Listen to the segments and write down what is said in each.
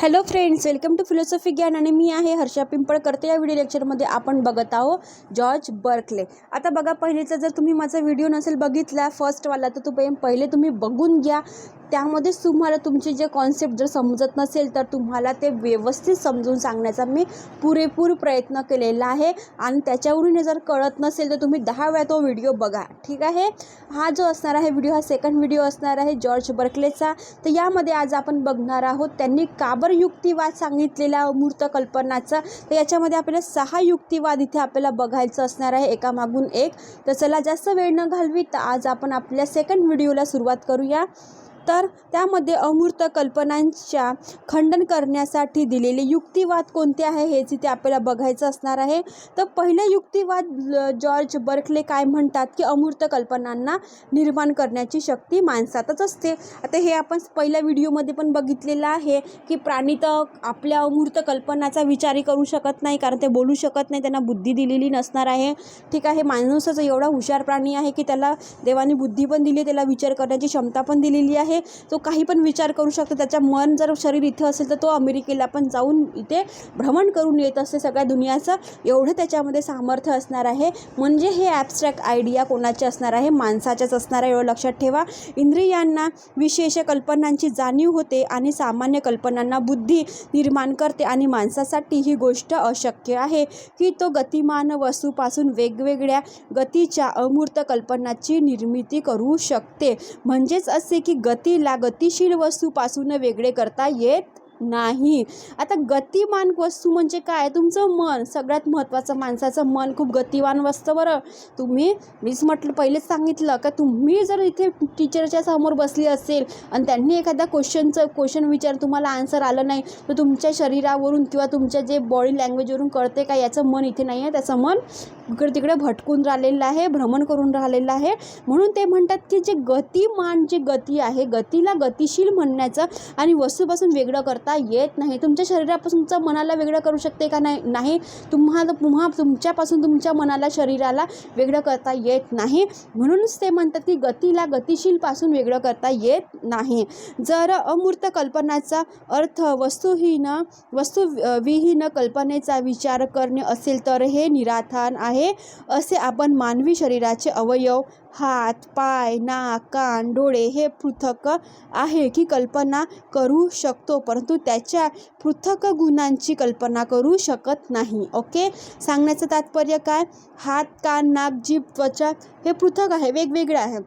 Hello friends welcome to philosophy Gyan आणि मी आहे हर्षा पिंपळकर. या व्हिडिओ लेक्चरमध्ये आपण बघत आहोत जॉर्ज बर्कले आता बघा पहिलेचा जर तुम्ही माझा व्हिडिओ नसेल बघितला फर्स्टवाला तर तो पहिले तुम्ही बघून घ्या. त्यामध्येच तुम्हाला तुमचे जे कॉन्सेप्ट जर समजत नसेल तर तुम्हाला ते व्यवस्थित समजून सांगण्याचा मी पुरेपूर प्रयत्न केलेला आहे. आणि त्याच्यावरून जर कळत नसेल तर तुम्ही दहा वेळा तो व्हिडिओ बघा. ठीक आहे? हा जो असणार आहे व्हिडिओ हा सेकंड व्हिडिओ असणार आहे जॉर्ज बर्कलेचा. तर यामध्ये आज आपण बघणार आहोत त्यांनी काबर युक्तिवाद सांगितलेला मूर्त कल्पनाचा. तर याच्यामध्ये आपल्याला सहा युक्तिवाद इथे आपल्याला बघायचं असणार आहे एकामागून एक. तर चला जास्त वेळ न घालवी तर आज आपण आपल्या सेकंड व्हिडिओला सुरुवात करूया. तर त्यामध्ये अमूर्त कल्पनांच्या खंडन करण्यासाठी दिलेले युक्तिवाद कोणते आहे हेच इथे आपल्याला बघायचं असणार आहे. तर पहिले युक्तिवाद जॉर्ज बर्कले काय म्हणतात की अमूर्त कल्पनांना निर्माण करण्याची शक्ती माणसातच असते. आता हे आपण पहिल्या व्हिडिओमध्ये पण बघितलेलं आहे की प्राणी तर आपल्या अमूर्त कल्पनाचा विचारही करू शकत नाही कारण ते बोलू शकत नाही त्यांना बुद्धी दिलेली नसणार आहे. ठीक आहे माणूसच एवढा हुशार प्राणी आहे की त्याला देवाने बुद्धी पण दिली त्याला विचार करण्याची क्षमता पण दिलेली आहे. तो काही पण विचार करू शकतो. त्याच्या मन जर शरीर इथं असेल तर तो अमेरिकेला पण जाऊन इथे भ्रमण करून येत असते. सगळ्या दुनियाचं एवढं त्याच्यामध्ये सामर्थ्य असणार आहे. म्हणजे हे ॲबस्ट्रॅक्ट आयडिया कोणाचे असणार आहे? माणसाच्याच असणार आहे एवढं लक्षात ठेवा. इंद्रियांना विशेष कल्पनांची जाणीव होते आणि सामान्य कल्पनांना बुद्धी निर्माण करते आणि माणसासाठी ही गोष्ट अशक्य आहे की तो गतिमान वस्तूपासून वेगवेगळ्या गतीच्या अमूर्त कल्पनाची निर्मिती करू शकते. म्हणजेच असे की गतीला गतिशील वस्तूपासून वेगळे करता येत नाही. आता गतिमान वस्तू म्हणजे काय? तुमचं मन सगळ्यात महत्त्वाचं माणसाचं मन खूप गतिवान असतं बरं. तुम्ही मीच म्हटलं पहिलेच सांगितलं का तुम्ही जर इथे टीचरच्या समोर बसली असेल आणि त्यांनी एखादा क्वेश्चनचं क्वेश्चन विचार तुम्हाला आन्सर आलं नाही तर तुमच्या शरीरावरून किंवा तुमच्या जे बॉडी लँग्वेजवरून कळते का याचं मन इथे नाही आहे त्याचं मन इकडे तिकडे भटकून राहिलेलं आहे भ्रमण करून राहिलेलं आहे. म्हणून ते म्हणतात की जे गतिमान जे गती आहे गतीला गतिशील म्हणण्याचं आणि वस्तूपासून वेगळं करतात करता येत नाही. तुमच्या शरीरापासून तुमच्या मनाला वेगळं करू शकते का नाही? नाही. तुम्हाला पुन्हा तुमच्यापासून तुमच्या मनाला शरीराला वेगळं करता येत नाही. म्हणूनच ते म्हणतात की गतीला गतिशीलपासून वेगळं करता येत नाही. जर अमूर्त कल्पनाचा अर्थ वस्तुहीन वस्तू विहीन कल्पनेचा विचार करणे असेल तर हे निराधान आहे. असे आपण मानवी शरीराचे अवयव हात पाय नाक कान डोळे हे पृथक आहे की कल्पना करू शकतो परंतु त्याच्या पृथक गुणांची कल्पना करू शकत नाही. ओके? सांगण्याचं तात्पर्य काय? हात कान नाक जीभ त्वचा हे पृथक आहे वेगवेगळे आहे.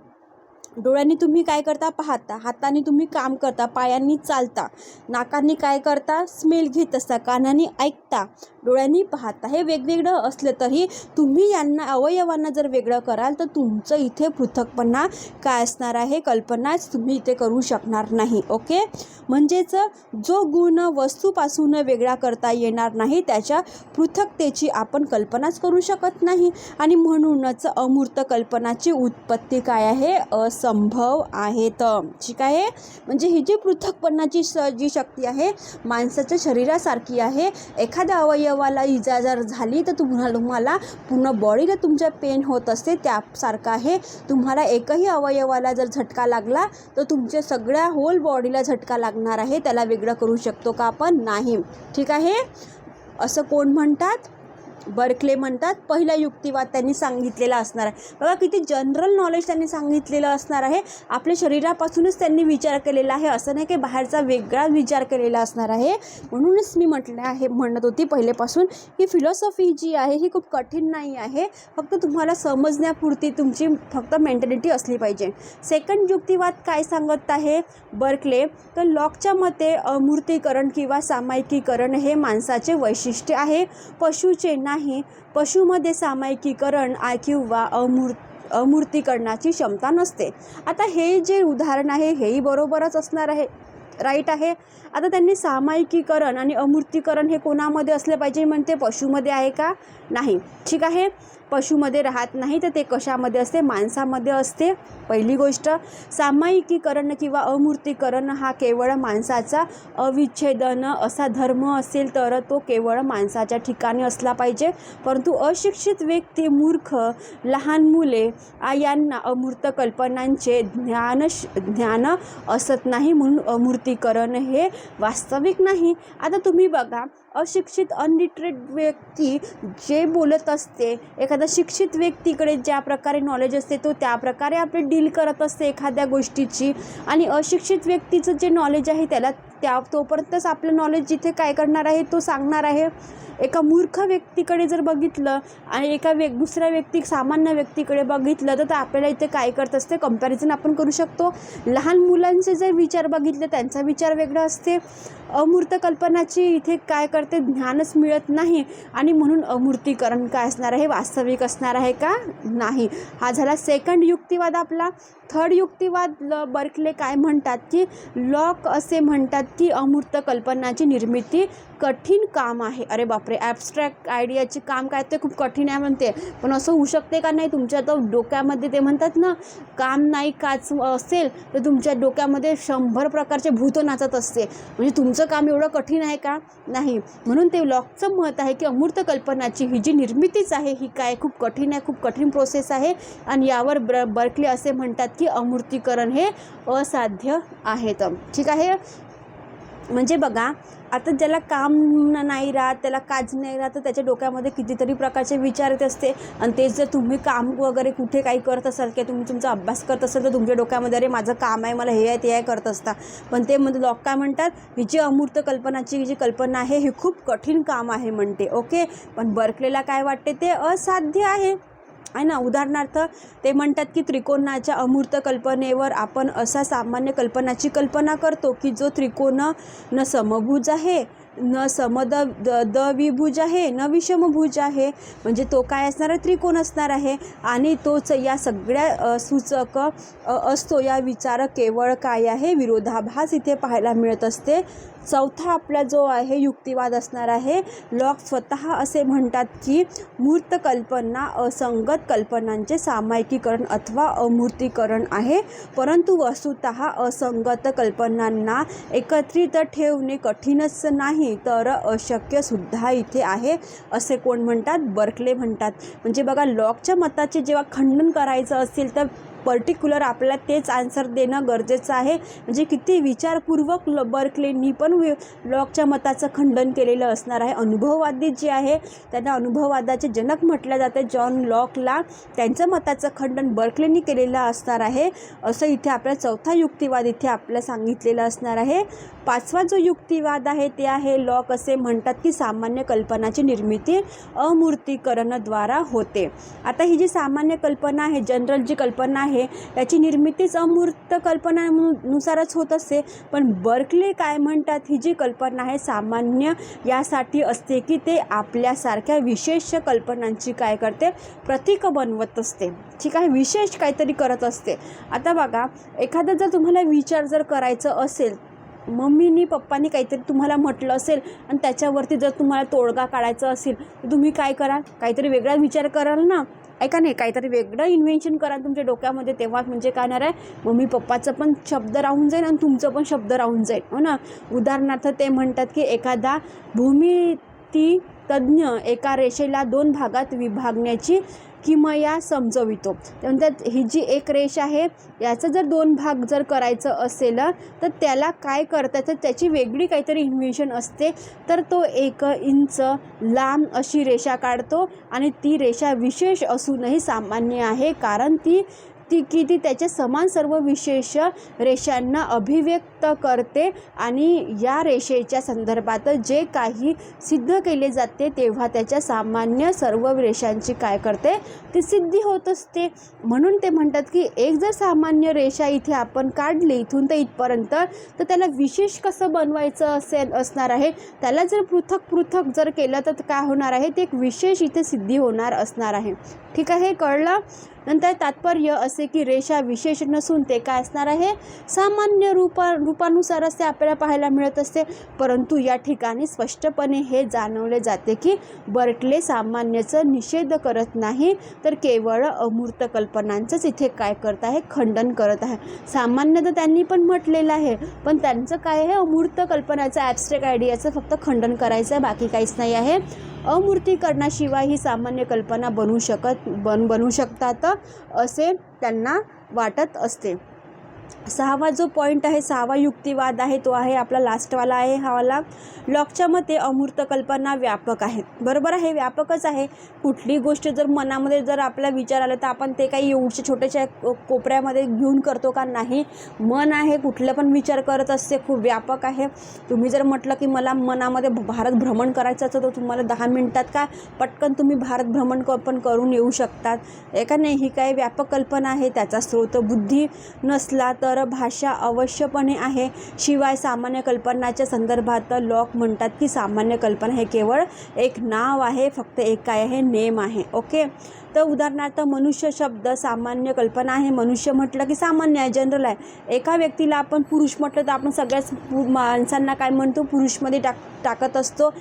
डोळ्यांनी तुम्ही काय करता? पाहता. हाताने तुम्ही काम करता. पायांनी चालता. नाकांनी काय करता? स्मेल घेत असता. कानाने ऐकता. डोळ्यांनी पाहता. हे वेगवेगळं असलं तरी तुम्ही यांना अवयवांना जर वेगळं कराल तर तुमचं इथे पृथकपणा काय असणार आहे? कल्पनाच तुम्ही इथे करू शकणार नाही ओके? म्हणजेच जो गुण वस्तूपासून वेगळा करता येणार नाही त्याच्या पृथकतेची आपण कल्पनाच करू शकत नाही. आणि म्हणूनच अमूर्त कल्पनाची उत्पत्ती काय आहे? असंभव आहेत. ठीक आहे? म्हणजे ही जी पृथकपणाची स जी शक्ती आहे माणसाच्या शरीरासारखी आहे. एखाद्या अवयवाला इजा जर झाली तर तुम्हाला तुम्हाला पूर्ण बॉडीला तुमच्या पेन होत असते. त्यासारखं आहे. तुम्हाला एकही अवयवाला जर झटका लागला तर तुमच्या सगळ्या होल बॉडीला झटका लागणार आहे. त्याला वेगळं करू शकतो का आपण? नाही. ठीक आहे? असं कोण म्हणतात? बर्कले म्हणतात पहिला युक्तिवाद त्यांनी सांगितलेला असणार आहे. बघा किती जनरल नॉलेज त्यांनी सांगितलेलं असणार आहे. आपल्या शरीरापासूनच त्यांनी विचार केलेला आहे. असं नाही की बाहेरचा वेगळा विचार केलेला असणार आहे. म्हणूनच मी म्हटलं आहे म्हणत होती पहिलेपासून की फिलॉसॉफी जी आहे ही खूप कठीण नाही आहे. फक्त तुम्हाला समजण्यापुरती तुमची फक्त मेंटॅलिटी असली पाहिजे. सेकंड युक्तिवाद काय सांगत आहे? बर्कले तर लॉकच्या मते अमूर्तीकरण किंवा सामायिकीकरण हे माणसाचे वैशिष्ट्य आहे. पशुचे नाही. पशुमध्ये सामायिकीकरण आय किंवा अमूर्त अमूर्तीकरणाची क्षमता नसते. आता हे जे उदाहरण आहे हेही बरोबरच असणार आहे. राईट आहे? आता त्यांनी सामायिकीकरण आणि अमूर्तीकरण हे कोणामध्ये असले पाहिजे? म्हणते पशुमध्ये आहे का? नाही. ठीक आहे? पशुमध्ये राहत नाही तर ते कशामध्ये असते? माणसामध्ये असते. पहिली गोष्ट सामायिकीकरण किंवा अमूर्तीकरण हा केवळ माणसाचा अविच्छेदन असा धर्म असेल तर तो केवळ माणसाच्या ठिकाणी असला पाहिजे. परंतु अशिक्षित व्यक्ती मूर्ख लहान मुले यांना अमूर्त कल्पनांचे ज्ञान ज्ञान असत नाही म्हणून अमूर्तीकरण हे वास्तविक नाही. आता तुम्ही बघा अशिक्षित अनलिटरेट व्यक्ती जे बोलत असते एखादा शिक्षित व्यक्तीकडे ज्या प्रकारे नॉलेज असते तो त्या प्रकारे आपले डील करत असते एखाद्या गोष्टीची. आणि अशिक्षित व्यक्तीचं जे नॉलेज आहे त्याला त्या तोपर्यंतच आपलं नॉलेज जिथे काय करणार आहे तो सांगणार आहे. एका मूर्ख व्यक्तीकडे जर बघितलं आणि एका व्यक् दुसऱ्या व्यक्ती सामान्य व्यक्तीकडे बघितलं तर आपल्याला इथे काय करत असते? कंपॅरिझन आपण करू शकतो. लहान मुलांचे जर विचार बघितले त्यांचा विचार वेगळा असते. अमूर्त कल्पनाची इथे काय करते? ज्ञानच मिळत नाही आणि म्हणून अमूर्तीकरण काय असणार आहे? वास्तविक असणार आहे का? नाही. हा झाला सेकंड युक्तिवाद आपला. थर्ड युक्तिवाद ल बर्कले काय म्हणतात की लॉक असे म्हणतात की अमूर्त कल्पनाची निर्मिती कठीण काम आहे. अरे बापरे ॲबस्ट्रॅक्ट आयडियाचे काम काय? ते खूप कठीण आहे म्हणते. पण असं होऊ शकते का नाही? तुमच्या तर डोक्यामध्ये ते म्हणतात ना काम नाही काच असेल तर तुमच्या डोक्यामध्ये शंभर प्रकारचे भूत नाचत असते. म्हणजे तुमचं काम एवढं कठीण आहे का? नाही. म्हणून ते लॉकचं मत आहे की अमूर्त कल्पनाची ही जी निर्मितीच आहे ही काय? खूप कठीण आहे खूप कठीण प्रोसेस आहे. आणि यावर ब्र बर्कले असे म्हणतात की अमूर्तीकरण हे असाध्य आहे तर ठीक आहे? म्हणजे बघा आता ज्याला काम नाही राहत त्याला काज नाही राहत तर त्याच्या डोक्यामध्ये कितीतरी प्रकारचे विचार येत असते. आणि तेच जर तुम्ही काम वगैरे कुठे काही करत असाल किंवा तुम्ही तुमचा अभ्यास करत असाल तर तुमच्या डोक्यामध्ये अरे माझं काम आहे मला हे आहे ते आहे करत असता. पण ते म्हणजे लोक काय म्हणतात ही जी अमूर्त कल्पनाची जी कल्पना आहे ही खूप कठीण काम आहे म्हणते. ओके? पण बर्कलेला काय वाटते ते असाध्य आहे. आहे ना? उदाहरणार्थ ते म्हणतात की त्रिकोणाच्या अमूर्त कल्पनेवर आपण असा सामान्य कल्पनाची कल्पना करतो की जो त्रिकोण न समभुज आहे न समद द द्विभुज आहे न विषमभुज आहे म्हणजे तो काय असणार आहे त्रिकोण असणार आहे आणि तोच या सगळ्या सूचक असतो या विचार केवळ काय आहे? विरोधाभास इथे पाहायला मिळत असते. चौथा आपला जो आहे युक्तिवाद असणार आहे लॉक स्वतः असे म्हणतात की मूर्त कल्पना असंगत कल्पनांचे सामायिकीकरण अथवा अमूर्तीकरण आहे. परंतु वस्तुत असंगत कल्पनांना एकत्रित ठेवणे कठीणच नाही तर अशक्य सुद्धा इथे आहे असे कोण म्हणतात? बर्कले म्हणतात. म्हणजे बघा लॉकच्या मताचे जेव्हा खंडन करायचं असेल तर पर्टिक्युलर आपल्याला तेच आन्सर देणं गरजेचं आहे. म्हणजे किती विचारपूर्वक ल बर्कलेंनी पण लॉकच्या मताचं खंडन केलेलं असणार आहे. अनुभववादी जे आहे त्यांना अनुभववादाचे जनक म्हटलं जाते. जॉन लॉकला त्यांचं मताचं खंडन बर्कलेंनी केलेलं असणार आहे. असं इथे आपला चौथा युक्तिवाद इथे आपल्याला सांगितलेलं असणार आहे. पाचवा जो युक्तिवाद आहे ते आहे लॉक असे म्हणतात की सामान्य कल्पनाची निर्मिती अमूर्तीकरणाद्वारा होते. आता ही जी सामान्य कल्पना आहे जनरल जी कल्पना आहे याची निर्मितीच अमूर्त कल्पनानुसारच होत असते. पण बर्कले काय म्हणतात ही जी कल्पना आहे सामान्य यासाठी असते की ते आपल्यासारख्या विशेष कल्पनांची काय करते? प्रतीक बनवत असते. ठीक आहे विशेष काहीतरी करत असते. आता बघा एखादा जर तुम्हाला विचार जर करायचं असेल मम्मीनी पप्पानी काहीतरी तुम्हाला म्हटलं असेल आणि त्याच्यावरती जर तुम्हाला तोडगा काढायचा असेल तर तुम्ही काय कराल काहीतरी वेगळा विचार कराल ना? ऐका नाही काहीतरी वेगळं इन्व्हेन्शन करा तुमच्या डोक्यामध्ये तेव्हा म्हणजे काय होणार आहे? मम्मी पप्पाचं पण शब्द राहून जाईल आणि तुमचं पण शब्द राहून जाईल हो ना? उदाहरणार्थ ते म्हणतात की एखादा भूमिती तज्ज्ञ एका रेषेला दोन भागात विभागण्याची किमया समजवितो. त्यानंतर ही जी एक रेष आहे याचं जर दोन भाग जर करायचं असेल तर त्याला काय करता तर त्याची वेगळी काहीतरी इन्व्हेन्शन असते. तर तो एक इंच लांब अशी रेषा काढतो आणि ती रेषा विशेष असूनही सामान्य आहे. कारण ती ती की ती त्याचे समान सर्व विशेष रेषांना अभिव्यक्त करते आणि या रेषेच्या संदर्भात जे काही सिद्ध केले जाते तेव्हा त्याच्या सामान्य सर्व रेषांची काय करते? ती सिद्धी होत असते. म्हणून ते म्हणतात की एक जर सामान्य रेषा इथे आपण काढली इथून ते इथपर्यंत तर त्याला विशेष कसं बनवायचं असेल असणार आहे? त्याला जर पृथक पृथक जर केलं तर काय होणार आहे? ते एक विशेष इथे सिद्धी होणार असणार आहे. ठीक आहे? कळलं? नंतर तात्पर्य असे की रेषा विशेष नसून ते काय असणार आहे? सामान्य रूपा रूपानुसारच ते आपल्याला पाहायला मिळत असते. परंतु या ठिकाणी स्पष्टपणे हे जाणवले जाते की बर्टले सामान्याचं निषेध करत नाही तर केवळ अमूर्त कल्पनांचंच इथे काय करत आहे? खंडन करत आहे. सामान्य तर त्यांनी पण म्हटलेलं आहे. पण त्यांचं काय आहे? अमूर्त कल्पनाचं ॲबस्ट्रॅक्ट आयडियाचं फक्त खंडन करायचं आहे बाकी काहीच नाही आहे. अमूर्तीकरणाशिवाय ही सामान्य कल्पना बनू शकत बन बनू शकतात असे त्यांना वाटत असते. सहावा जो पॉईंट आहे सहावा युक्तिवाद आहे तो आहे आपला लास्टवाला आहे. हा वाला लॉकच्या मते अमूर्त कल्पना व्यापक आहेत. बरोबर आहे? व्यापकच आहे. कुठली गोष्ट जर मनामध्ये जर आपला विचार आला तर आपण ते काही एवढच्या छोट्याशा को- कोपऱ्यामध्ये घेऊन करतो का नाही? मन आहे कुठलं पण विचार करत असते खूप व्यापक आहे. तुम्ही जर म्हटलं की मला मनामध्ये भारत भ्रमण करायचं असतं तर तुम्हाला दहा मिनटात का पटकन तुम्ही भारत भ्रमण पण करून येऊ शकतात? एका नाही? ही काही व्यापक कल्पना आहे? त्याचा स्रोत बुद्धी नसला तर भाषा अवश्यपणे आहे. शिवाय सामान्य कल्पनाच्या संदर्भात लॉक म्हणतात की सामान्य कल्पना हे केवळ एक नाव आहे फक्त एक काय आहे नेम आहे. ओके? तर उदाहरणार्थ मनुष्य शब्द सामान्य कल्पना आहे. मनुष्य म्हटलं की सामान्य आहे जनरल आहे. एका व्यक्तीला आपण पुरुष म्हटलं तर आपण सगळ्याच पु- माणसांना काय म्हणतो? पुरुषमध्ये टाक टाकत असतो.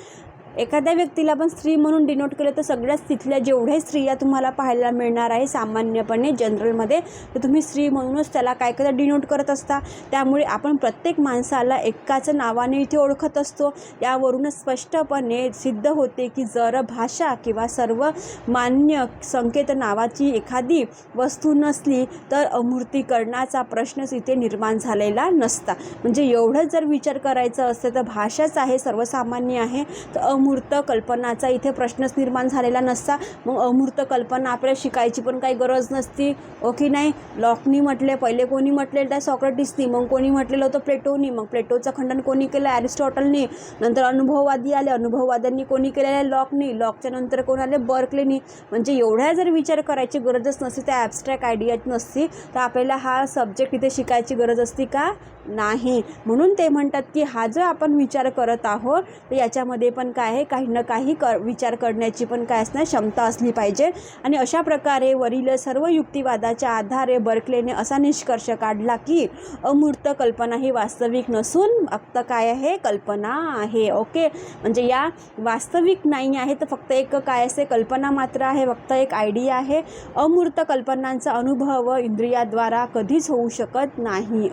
एखाद्या व्यक्तीला पण स्त्री म्हणून डिनोट केलं तर सगळ्याच तिथल्या जेवढ्या स्त्रिया तुम्हाला पाहायला मिळणार आहे सामान्यपणे जनरलमध्ये तर तुम्ही स्त्री म्हणूनच त्याला काय करता डिनोट करत असता. त्यामुळे आपण प्रत्येक माणसाला एकाचं नावाने इथे ओळखत असतो. यावरूनच स्पष्टपणे सिद्ध होते की जर भाषा किंवा सर्व मान्य संकेत नावाची एखादी वस्तू नसली तर अमूर्तीकरणाचा प्रश्नच इथे निर्माण झालेला नसता. म्हणजे एवढं जर विचार करायचं असेल तर भाषाच आहे सर्वसामान्य आहे. तर अमूर्त कल्पनाचा इथे प्रश्नच निर्माण झालेला नसता. मग अमूर्त कल्पना आपल्याला शिकायची पण काही गरज नसती. हो ओके नाही? लॉकनी म्हटले पहिले कोणी म्हटलेलं त्या सॉक्रेटिसनी मग कोणी म्हटलेलं होतं प्लेटोनी मग प्लेटोचं खंडन कोणी केलं? ॲरिस्टॉटलनी नंतर अनुभववादी आले अनुभववाद्यांनी कोणी केलेलं आहे? लॉकनी. लॉकच्या नंतर कोण आले? बर्कलेनी. म्हणजे एवढ्या जर विचार करायची गरजच नसती त्या ॲबस्ट्रॅक्ट आयडियाच नसती तर आपल्याला हा सब्जेक्ट इथे शिकायची गरज असती का? नाही. म्हणून ते म्हणतात की हा जो आपण विचार करत आहोत तर याच्यामध्ये पण काय आहे काही ना काही कर विचार करण्याची पण काय असणार क्षमता असली पाहिजे. आणि अशा प्रकारे वरील सर्व युक्तिवादाच्या आधारे बर्कलेने असा निष्कर्ष काढला की अमूर्त कल्पना ही वास्तविक नसून फक्त काय आहे? कल्पना आहे. ओके? म्हणजे या वास्तविक नाही आहे तर फक्त एक काय असते कल्पना मात्र आहे फक्त एक आयडिया आहे. अमूर्त कल्पनांचा अनुभव इंद्रियाद्वारा कधीच होऊ शकत नाही.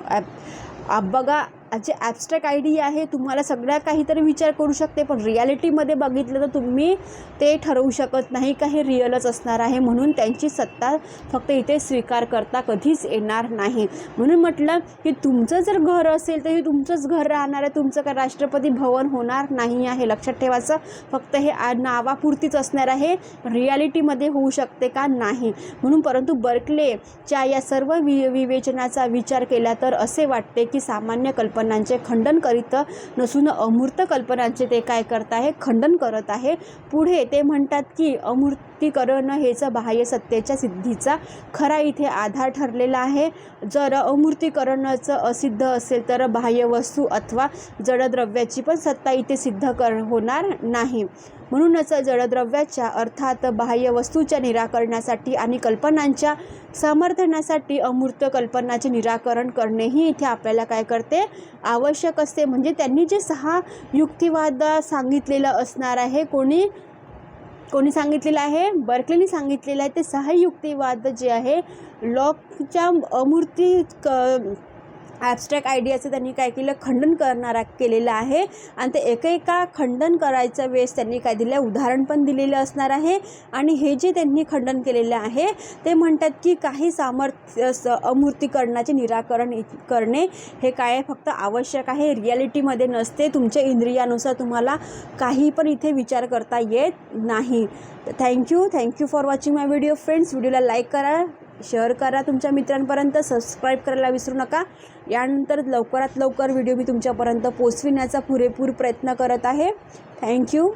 बघा जे ॲबस्ट्रॅक्ट आयडिया आहे तुम्हाला सगळ्या काहीतरी विचार करू शकते पण रियालिटीमध्ये बघितलं तर तुम्ही ते ठरवू शकत नाही का हे रिअलच असणार आहे म्हणून त्यांची सत्ता फक्त इथे स्वीकार करता कधीच येणार नाही. म्हणून म्हटलं की तुमचं जर घर असेल तर हे तुमचंच घर राहणार आहे तुमचं का राष्ट्रपती भवन होणार नाही आहे? लक्षात ठेवायचं फक्त हे नावापुरतीच असणार आहे रियालिटीमध्ये होऊ शकते का नाही? म्हणून परंतु बर्कलेच्या या सर्व वि विवेचनाचा विचार केला तर असे वाटते की सामान्य कल्पना कल्पनांचे खंडन करीत नसून अमूर्त कल्पनांचे ते काय करत आहे? खंडन करत आहे. पुढे ते म्हणतात की अमूर्तीकरण हेच बाह्य सत्तेच्या सिद्धीचा खरा इथे आधार ठरलेला आहे. जर अमूर्तीकरणाचं असिद्ध असेल तर बाह्य वस्तू अथवा जडद्रव्याची पण सत्ता इथे सिद्ध कर होणार नाही. म्हणूनच जडद्रव्याच्या अर्थात बाह्य वस्तूच्या निराकरणासाठी आणि कल्पनांच्या समर्थनासाठी अमूर्त कल्पनाचे निराकरण करणेही इथे आपल्याला काय करते? आवश्यक असते. म्हणजे त्यांनी जे सहा युक्तिवाद सांगितलेलं असणार आहे कोणी? कोणी सांगितलेलं आहे? बर्कलीने सांगितलेलं आहे. ते सहा युक्तिवाद जे आहे लॉकच्या अमूर्ती क ॲबस्ट्रॅक्ट आयडियाचं त्यांनी काय केलं? खंडन करणारा केलेलं आहे. आणि ते एकेका एका खंडन करायच्या वेळेस त्यांनी काय दिलं उदाहरण पण दिलेलं असणार आहे. आणि हे जे त्यांनी खंडन केलेलं आहे ते म्हणतात की काही सामर्थ्य अमूर्तीकरणाचे निराकरण इ- करणे हे काय फक्त आवश्यक आहे. रियालिटीमध्ये नसते. तुमच्या इंद्रियानुसार तुम्हाला काही पण इथे विचार करता येत नाही. Thank you thank you for watching my video friends व्हिडिओला लाईक करा. शेअर करा तुमच्या मित्रांपर्यंत सबस्क्राईब करायला विसरू नका. यानंतर लवकरात लवकर व्हिडिओ मी तुमच्यापर्यंत पोचविण्याचा पुरेपूर प्रयत्न करत आहे. थँक्यू